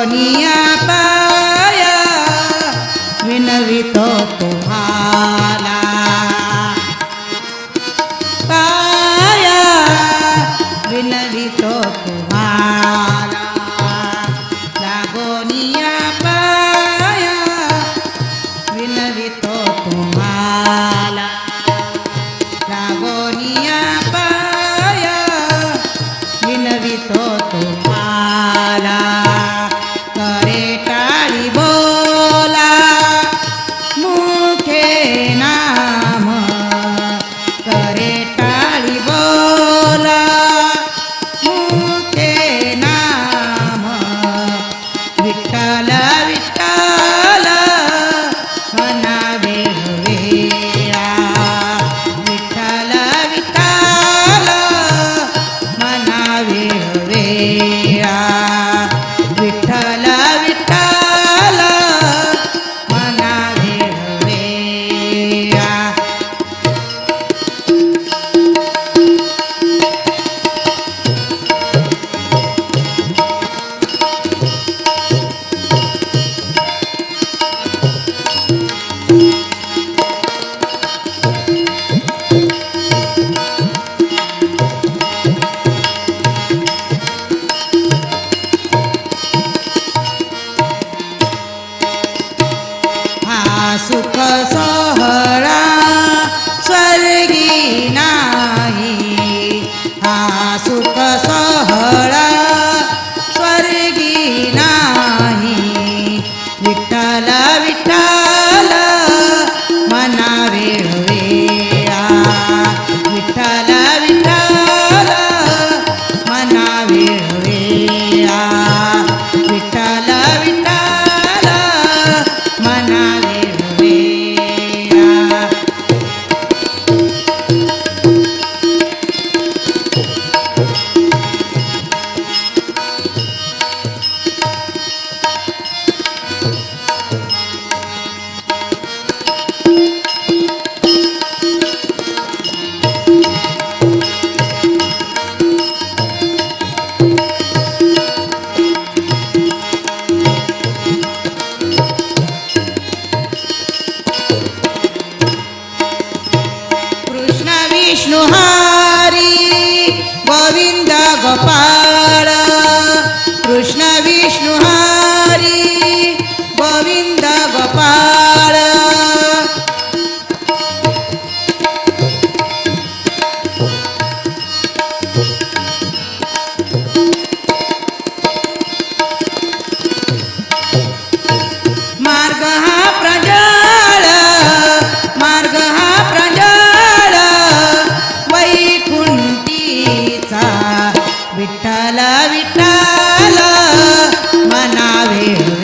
लागोनिया पाया विनवितो तुम्हाला. पाया विनवितो तुम्हाला. कृष्ण विष्णु हरी गोविंद गोपाळ। मार्ग हा प्रजाळ मार्ग हा प्रजाळ वैकुंठीचा विठ्ठला विठ्ठा yeah.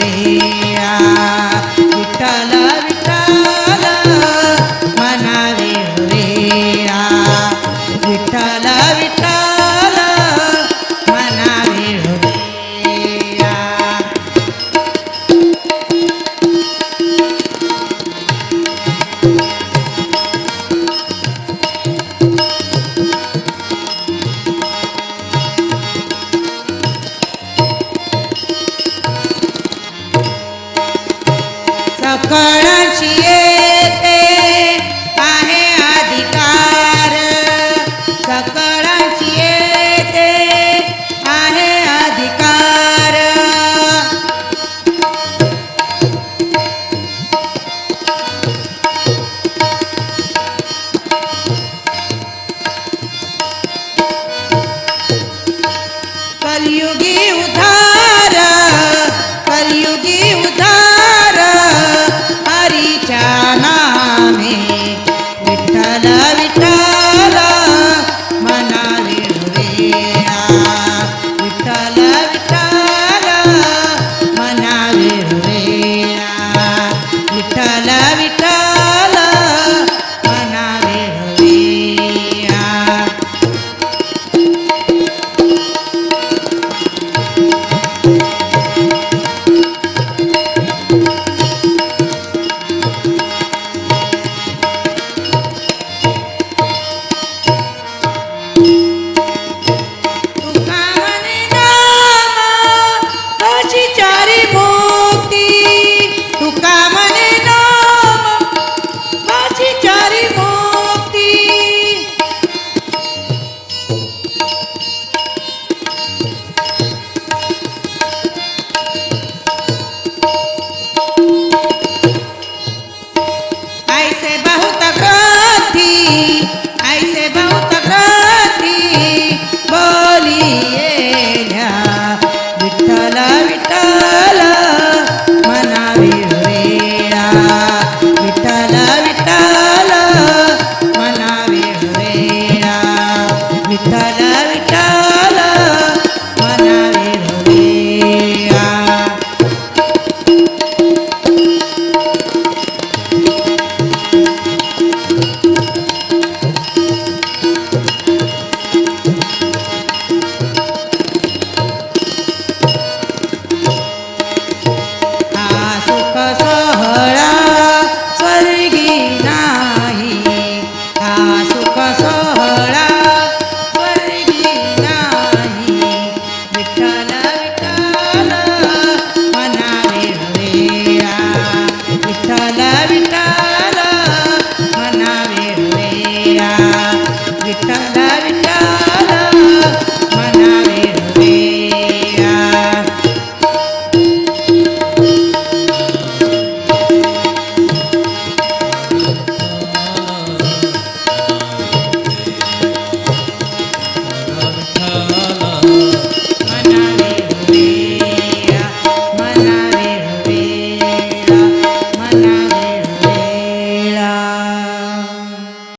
لا